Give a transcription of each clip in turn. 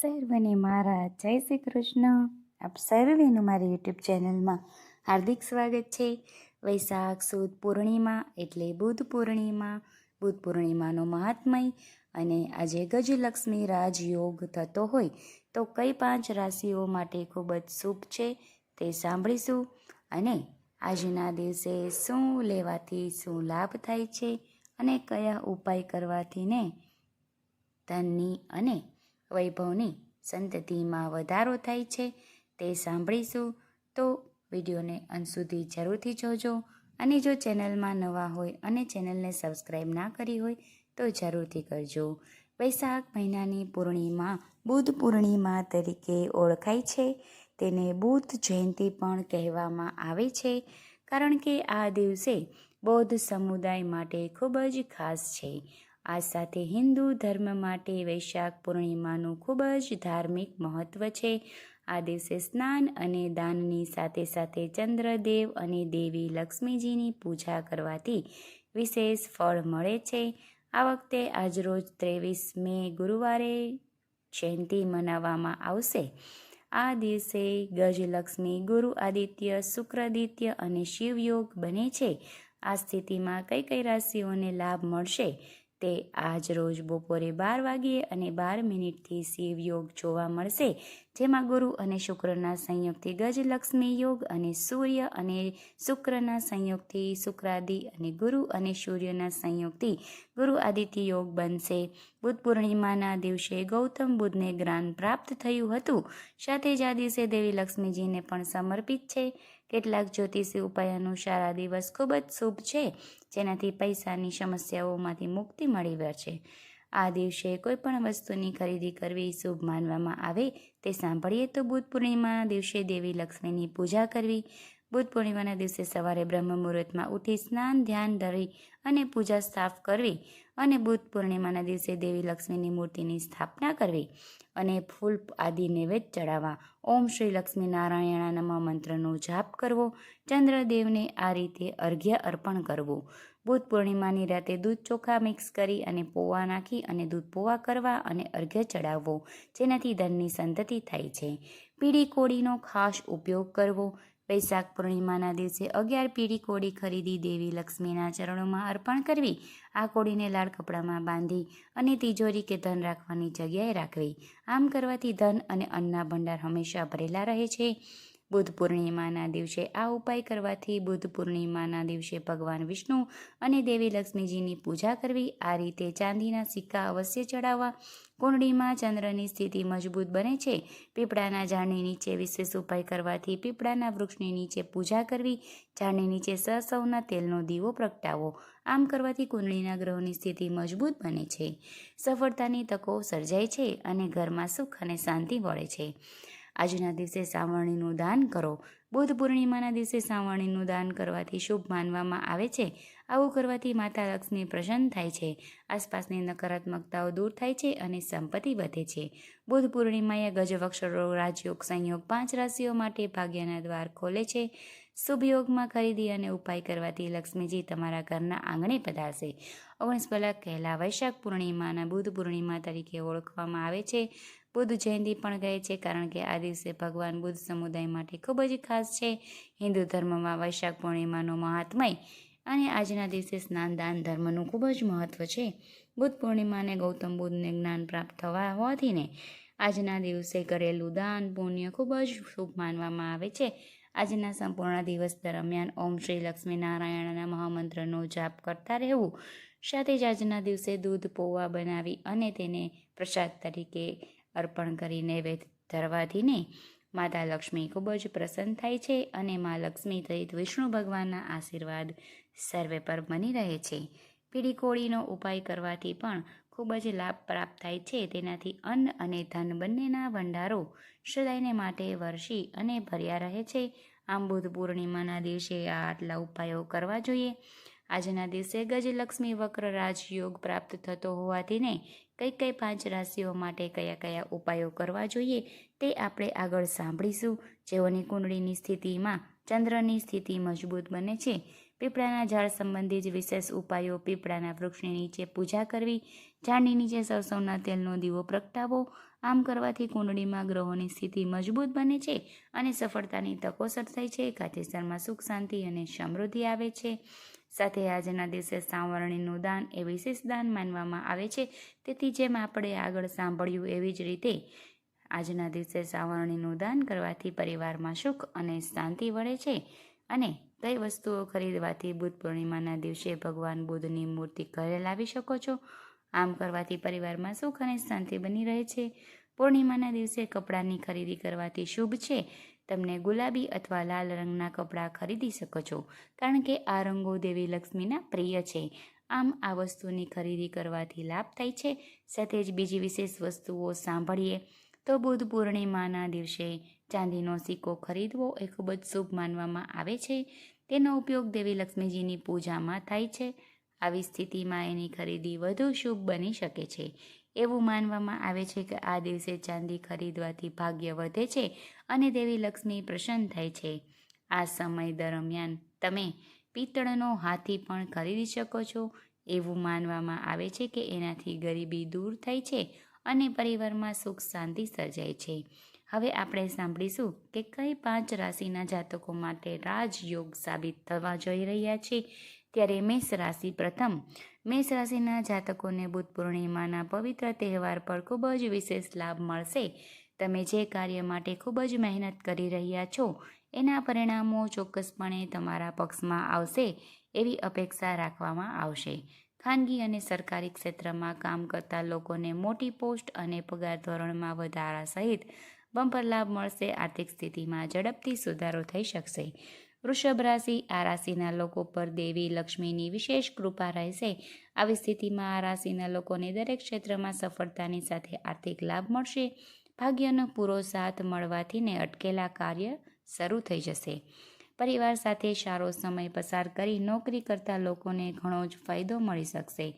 સર્વને મારા જય શ્રી કૃષ્ણ. આપ સર્વેનું મારી યુટ્યુબ ચેનલમાં હાર્દિક સ્વાગત છે. વૈશાખ સુદ પૂર્ણિમા એટલે બુધ પૂર્ણિમા. બુધ પૂર્ણિમાનો મહાત્મય અને આજે ગજલક્ષ્મી રાજયોગ થતો હોય તો કઈ પાંચ રાશિઓ માટે ખૂબ જ શુભ છે તે સાંભળીશું. અને આજના દિવસે શું લેવાથી શું લાભ થાય છે અને કયા ઉપાય કરવાથી ને ધનની અને વૈભવની સંતતિમાં વધારો થાય છે તે સાંભળીશું. તો વિડીયોને અંત સુધી જરૂરથી જોજો અને જો ચેનલમાં નવા હોય અને ચેનલને સબસ્ક્રાઈબ ના કરી હોય તો જરૂરથી કરજો. વૈશાખ મહિનાની પૂર્ણિમા બુદ્ધ પૂર્ણિમા તરીકે ઓળખાય છે. તેને બુદ્ધ જયંતિ પણ કહેવામાં આવે છે કારણ કે આ દિવસે બૌદ્ધ સમુદાય માટે ખૂબ જ ખાસ છે. આ સાથે હિન્દુ ધર્મ માટે વૈશાખ પૂર્ણિમાનું ખૂબ જ ધાર્મિક મહત્ત્વ છે. આ દિવસે સ્નાન અને દાનની સાથે સાથે ચંદ્રદેવ અને દેવી લક્ષ્મીજીની પૂજા કરવાથી વિશેષ ફળ મળે છે. આ વખતે આજરોજ ત્રેવીસ મે ગુરુવારે જયંતિ મનાવવામાં આવશે. આ દિવસે ગજલક્ષ્મી, ગુરુ આદિત્ય, શુક્રાદિત્ય અને શિવયોગ બને છે. આ સ્થિતિમાં કઈ કઈ રાશિઓને લાભ મળશે? તે આજ રોજ બપોરે બાર વાગ્યે અને બાર મિનિટથી શિવયોગ જોવા મળશે, જેમાં ગુરુ અને શુક્રના સંયોગથી ગજલક્ષ્મી યોગ અને સૂર્ય અને શુક્રના સંયોગથી શુક્રાદિ અને ગુરુ અને સૂર્યના સંયોગથી ગુરુ આદિત્ય યોગ બનશે. બુદ્ધ પૂર્ણિમાના દિવસે ગૌતમ બુદ્ધને જ્ઞાન પ્રાપ્ત થયું હતું. સાથે જ આ દિવસે દેવી લક્ષ્મીજીને પણ સમર્પિત છે. કેટલાક જ્યોતિષી ઉપાય અનુસાર આ દિવસ ખૂબ જ શુભ છે, જેનાથી પૈસાની સમસ્યાઓમાંથી મુક્તિ મળી છે. આ દિવસે કોઈ પણ વસ્તુની ખરીદી કરવી શુભ માનવામાં આવે તે સાંભળીએ તો બુધ પૂર્ણિમાના દિવસે દેવી લક્ષ્મીની પૂજા કરવી બુધ પૂર્ણિમાના દિવસે સવારે બ્રહ્મ મુહૂર્તમાં ઉઠી સ્નાન, ધ્યાન ધરી અને પૂજા સાફ કરવી અને બુધ પૂર્ણિમાના દિવસે દેવી લક્ષ્મીની મૂર્તિની સ્થાપના કરવી અને ફૂલ આદિ નૈવેદ્ય ચડાવવા. ઓમ શ્રી લક્ષ્મી નારાયણા નમઃ મંત્રનો જાપ કરવો. ચંદ્રદેવને આ રીતે અર્ઘ્ય અર્પણ કરવું. બુધ પૂર્ણિમાની રાતે દૂધ ચોખા મિક્સ કરી અને પોવા નાખી અને દૂધ પોવા કરવા અને અર્ઘ્ય ચડાવવો, જેનાથી ધનની સંતતિ થાય છે. પીળી કોળીનો ખાસ ઉપયોગ કરવો. વૈશાખ પૂર્ણિમાના દિવસે અગિયાર પીળી કોડી ખરીદી દેવી લક્ષ્મીના ચરણોમાં અર્પણ કરવી, આ કોડીને લાલ કપડામાં બાંધી અને તિજોરી કે ધન રાખવાની જગ્યાએ રાખવી. આમ કરવાથી ધન અને અન્નના ભંડાર હંમેશા ભરેલા રહે છે. બુધ પૂર્ણિમાના દિવસે આ ઉપાય કરવાથી બુધ પૂર્ણિમાના દિવસે ભગવાન વિષ્ણુ અને દેવી લક્ષ્મીજીની પૂજા કરવી, આ રીતે ચાંદીના સિક્કા અવશ્ય ચડાવવા, કુંડળીમાં ચંદ્રની સ્થિતિ મજબૂત બને છે, પીપળાના ઝાડની નીચે વિશેષ ઉપાય કરવાથી પીપળાના વૃક્ષની નીચે પૂજા કરવી, ઝાડની નીચે સરસવના તેલનો દીવો પ્રગટાવો આમ કરવાથી કુંડળીના ગ્રહોની સ્થિતિ મજબૂત બને છે. સફળતાની તકો સર્જાય છે અને ઘરમાં સુખ અને શાંતિ વળે છે. આજના દિવસે સાવરણીનું દાન કરો. બુધ પૂર્ણિમાના દિવસે સાવરણીનું દાન કરવાથી શુભ માનવામાં આવે છે. આવું કરવાથી માતા લક્ષ્મી પ્રસન્ન થાય છે. આસપાસની નકારાત્મકતાઓ દૂર થાય છે અને સંપત્તિ વધે છે. બુધ પૂર્ણિમાએ ગજવક્ષરો, રાજયોગ, સંયોગ પાંચ રાશિઓ માટે ભાગ્યના દ્વાર ખોલે છે. શુભ યોગમાં ખરીદી અને ઉપાય કરવાથી લક્ષ્મીજી તમારા ઘરના આંગણે પધારશે. ઓગણીસ કલાક પહેલાં વૈશાખ પૂર્ણિમાના બુદ્ધ પૂર્ણિમા તરીકે ઓળખવામાં આવે છે. બુદ્ધ જયંતિ પણ કહે છે કારણ કે આ દિવસે ભગવાન બુદ્ધ સમુદાય માટે ખૂબ જ ખાસ છે. હિન્દુ ધર્મમાં વૈશાખ પૂર્ણિમાનો મહાત્મય અને આજના દિવસે સ્નાન દાન ધર્મનું ખૂબ જ મહત્ત્વ છે. બુદ્ધ પૂર્ણિમાને ગૌતમ બુદ્ધને જ્ઞાન પ્રાપ્ત થવા હોવાથી ને આજના દિવસે કરેલું દાન, પુણ્ય ખૂબ જ શુભ માનવામાં આવે છે. આજના સંપૂર્ણ દિવસ દરમિયાન ઓમ શ્રી લક્ષ્મી નારાયણના મહામંત્રનો જાપ કરતા રહેવું, સાથે જ આજના દિવસે દૂધ, પોવા બનાવી અને તેને પ્રસાદ તરીકે અર્પણ કરી નૈવેદ્ય ધરવાથી ને માતા લક્ષ્મી ખૂબ જ પ્રસન્ન થાય છે અને મા લક્ષ્મી સહિત વિષ્ણુ ભગવાનના આશીર્વાદ સર્વે પર બની રહે છે. પીળી કોળીનો ઉપાય કરવાથી પણ ખૂબ જ લાભ પ્રાપ્ત થાય છે. તેનાથી અન્ન અને ધન બંનેના ભંડારો સદાયને માટે વર્ષી અને ભર્યા રહે છે. આમ બુધ પૂર્ણિમાના દિવસે આ આટલા ઉપાયો કરવા જોઈએ. આજના દિવસે ગજલક્ષ્મી વક્ર રાજયોગ પ્રાપ્ત થતો હોવાથી ને કઈ કઈ પાંચ રાશિઓ માટે કયા કયા ઉપાયો કરવા જોઈએ તે આપણે આગળ સાંભળીશું. જેઓની કુંડળીની સ્થિતિમાં ચંદ્રની સ્થિતિ મજબૂત બને છે. પીપળાના ઝાડ સંબંધી જ વિશેષ ઉપાયો પીપળાના વૃક્ષની નીચે પૂજા કરવી, ઝાડની નીચે સરસવના તેલનો દીવો પ્રગટાવો આમ કરવાથી કુંડળીમાં ગ્રહોની સ્થિતિ મજબૂત બને છે અને સફળતાની તકો સર્જાય છે. ખાતેસરમાં સુખ શાંતિ અને સમૃદ્ધિ આવે છે. સાથે આજના દિવસે સાંવરણીનું દાન એ વિશેષ દાન માનવામાં આવે છે. તેથી જેમ આપણે આગળ સાંભળ્યું એવી જ રીતે આજના દિવસે સાવરણીનું દાન કરવાથી પરિવારમાં સુખ અને શાંતિ વળે છે અને કઈ વસ્તુઓ ખરીદવાથી બુધ પૂર્ણિમાના દિવસે ભગવાન બુદ્ધની મૂર્તિ ઘરે લાવી શકો છો? આમ કરવાથી પરિવારમાં સુખ અને શાંતિ બની રહે છે. પૂર્ણિમાના દિવસે કપડાની ખરીદી કરવાથી શુભ છે. તમને ગુલાબી અથવા લાલ રંગના કપડાં ખરીદી શકો છો, કારણ કે આ રંગો દેવી લક્ષ્મીના પ્રિય છે. આમ, આ વસ્તુની ખરીદી કરવાથી લાભ થાય છે. સાથે જ બીજી વિશેષ વસ્તુઓ સાંભળીએ તો બુધ પૂર્ણિમાના દિવસે ચાંદીનો સિક્કો ખરીદવો એ ખૂબ જ શુભ માનવામાં આવે છે. તેનો ઉપયોગ દેવી લક્ષ્મીજીની પૂજામાં થાય છે. આવી સ્થિતિમાં એની ખરીદી વધુ શુભ બની શકે છે. એવું માનવામાં આવે છે કે આ દિવસે ચાંદી ખરીદવાથી ભાગ્ય વધે છે અને દેવી લક્ષ્મી પ્રસન્ન થાય છે. આ સમય દરમિયાન તમે પિત્તળનો હાથી પણ ખરીદી શકો છો. એવું માનવામાં આવે છે કે એનાથી ગરીબી દૂર થાય છે અને પરિવારમાં સુખ શાંતિ સર્જાય છે. હવે આપણે સાંભળીશું કે કઈ પાંચ રાશિના જાતકો માટે રાજયોગ સાબિત થવા જઈ રહ્યા છે. ત્યારે મેષ રાશિ પ્રથમ મેષ રાશિના જાતકોને બુધ પૂર્ણિમાના પવિત્ર તહેવાર પર ખૂબ જ વિશેષ લાભ મળશે. તમે જે કાર્ય માટે ખૂબ જ મહેનત કરી રહ્યા છો, એના પરિણામો ચોક્કસપણે તમારા પક્ષમાં આવશે એવી અપેક્ષા રાખવામાં આવશે. ખાનગી અને સરકારી ક્ષેત્રમાં કામ કરતા લોકોને મોટી પોસ્ટ અને પગાર ધોરણમાં વધારા સહિત બમ્પર લાભ મળશે. આર્થિક સ્થિતિમાં ઝડપથી સુધારો થઈ શકશે. વૃષભ રાશિ આ રાશિના લોકો પર દેવી લક્ષ્મીની વિશેષ કૃપા રહેશે. આવી સ્થિતિમાં આ રાશિના લોકોને દરેક ક્ષેત્રમાં સફળતાની સાથે આર્થિક લાભ મળશે. ભાગ્યનો પૂરો સાથ મળવાથી ને અટકેલા કાર્ય શરૂ થઈ જશે. પરિવાર સાથે સારો સમય પસાર કરી નોકરી કરતા લોકોને ઘણો જ ફાયદો મળી શકશે.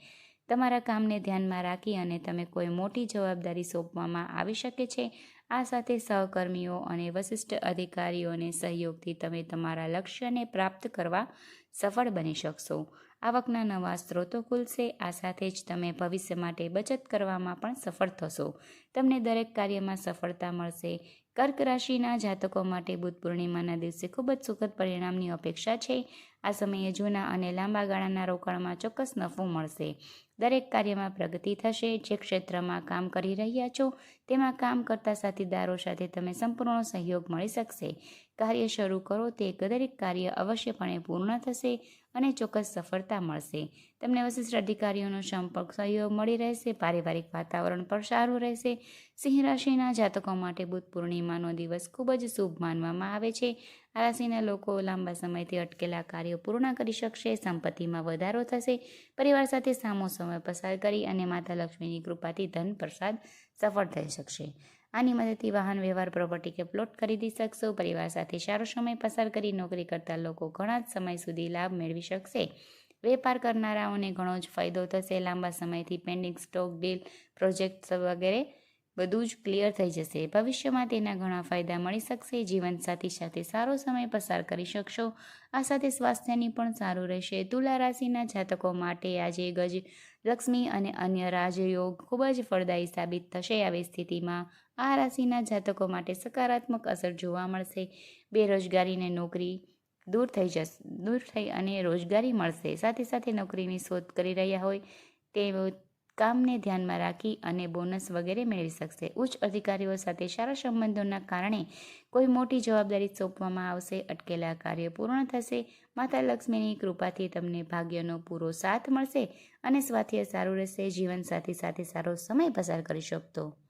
તમારા કામને ધ્યાનમાં રાખી અને તમે કોઈ મોટી જવાબદારી સોંપવામાં આવી શકે છે, આ સાથે સહકર્મીઓ અને વશિષ્ઠ અધિકારીઓને સહયોગથી તમે તમારા લક્ષ્યને પ્રાપ્ત કરવા સફળ બની શકશો. આવકના નવા સ્ત્રોતો ખુલશે. આ સાથે જ તમે ભવિષ્ય માટે બચત કરવામાં પણ સફળ થશો. તમને દરેક કાર્યમાં સફળતા મળશે. કર્ક રાશિના જાતકો માટે બુધ પૂર્ણિમાના દિવસે ખૂબ જ સુખદ પરિણામની અપેક્ષા છે. આ સમયે જૂના અને લાંબા ગાળાના રોકાણમાં ચોક્કસ નફો મળશે. દરેક કાર્યમાં પ્રગતિ થશે. જે ક્ષેત્રમાં કામ કરી રહ્યા છો, તેમાં કામ કરતા સાથીદારો સાથે તમે સંપૂર્ણ સહયોગ મળી શકશે. કાર્ય શરૂ કરો, તે દરેક કાર્ય અવશ્યપણે પૂર્ણ થશે અને ચોક્કસ સફળતા મળશે. તમને વશિષ્ઠ અધિકારીઓનો સંપર્ક સહયોગ મળી રહેશે, પારિવારિક વાતાવરણ પણ સારું રહેશે. સિંહ રાશિના જાતકો માટે બુધ પૂર્ણિમાનો દિવસ ખૂબ જ શુભ માનવામાં આવે છે. આ રાશિના લોકો લાંબા સમયથી અટકેલા કાર્યો પૂર્ણ કરી શકશે, સંપત્તિમાં વધારો થશે. પરિવાર સાથે સામો સમય પસાર કરી અને માતા લક્ષ્મીની કૃપાથી ધન પ્રસાદ સફળ થઈ શકશે. આની મદદથી વાહન વ્યવહાર પ્રોપર્ટી કે પ્લોટ ખરીદી શકશો, પરિવાર સાથે સારો સમય પસાર કરી નોકરી કરતા લોકો ઘણા જ સમય સુધી લાભ મેળવી શકશે. વેપાર કરનારાઓને ઘણો જ ફાયદો થશે, લાંબા સમયથી પેન્ડિંગ સ્ટોક ડીલ પ્રોજેક્ટ્સ વગેરે બધું જ ક્લિયર થઈ જશે. ભવિષ્યમાં તેના ઘણા ફાયદા મળી શકશે. જીવનસાથી સાથે સારો સમય પસાર કરી શકશો. આ સાથે સ્વાસ્થ્યની પણ સારું રહેશે. તુલા રાશિના જાતકો માટે આજે ગજ, લક્ષ્મી અને અન્ય રાજયોગ ખૂબ જ ફળદાયી સાબિત થશે આવી સ્થિતિમાં. આ રાશિના જાતકો માટે સકારાત્મક અસર જોવા મળશે. બેરોજગારીને નોકરી દૂર થઈ જશે દૂર થઈ અને રોજગારી મળશે. સાથે સાથે નોકરીની શોધ કરી રહ્યા હોય તે કામને ધ્યાનમાં રાખી અને બોનસ વગેરે મેળવી શકશે. ઉચ્ચ અધિકારીઓ સાથે સારા સંબંધોના કારણે કોઈ મોટી જવાબદારી સોંપવામાં આવશે. અટકેલા કાર્ય પૂર્ણ થશે. માતા લક્ષ્મીની કૃપાથી તમને ભાગ્યનો પૂરો સાથ મળશે અને સ્વાસ્થ્ય સારું રહેશે. જીવનસાથી સાથે સારો સમય પસાર કરી શકતો.